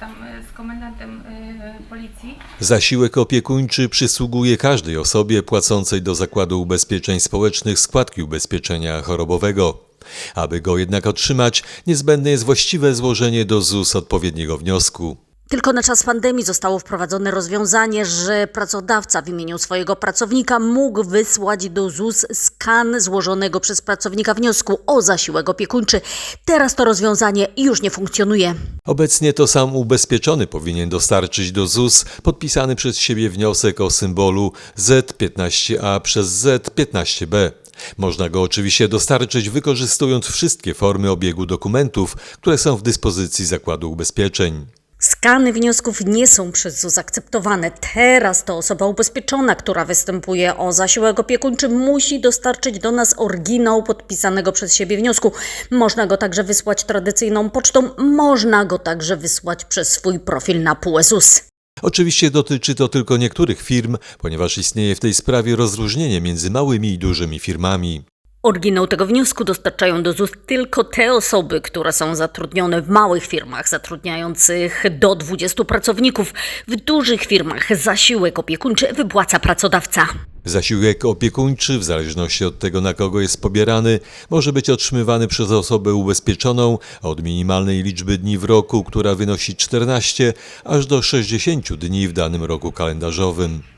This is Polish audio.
tam e, z komendantem e, policji. Zasiłek opiekuńczy przysługuje każdej osobie płacącej do Zakładu Ubezpieczeń Społecznych składki ubezpieczenia chorobowego. Aby go jednak otrzymać, niezbędne jest właściwe złożenie do ZUS odpowiedniego wniosku. Tylko na czas pandemii zostało wprowadzone rozwiązanie, że pracodawca w imieniu swojego pracownika mógł wysłać do ZUS skan złożonego przez pracownika wniosku o zasiłek opiekuńczy. Teraz to rozwiązanie już nie funkcjonuje. Obecnie to sam ubezpieczony powinien dostarczyć do ZUS podpisany przez siebie wniosek o symbolu Z15A przez Z15B. Można go oczywiście dostarczyć wykorzystując wszystkie formy obiegu dokumentów, które są w dyspozycji Zakładu Ubezpieczeń. Skany wniosków nie są przez ZUS akceptowane. Teraz to osoba ubezpieczona, która występuje o zasiłek opiekuńczy, musi dostarczyć do nas oryginał podpisanego przez siebie wniosku. Można go także wysłać tradycyjną pocztą, można go także wysłać przez swój profil na PUE. Oczywiście dotyczy to tylko niektórych firm, ponieważ istnieje w tej sprawie rozróżnienie między małymi i dużymi firmami. Oryginał tego wniosku dostarczają do ZUS tylko te osoby, które są zatrudnione w małych firmach zatrudniających do 20 pracowników. W dużych firmach zasiłek opiekuńczy wypłaca pracodawca. Zasiłek opiekuńczy, w zależności od tego na kogo jest pobierany, może być otrzymywany przez osobę ubezpieczoną od minimalnej liczby dni w roku, która wynosi 14, aż do 60 dni w danym roku kalendarzowym.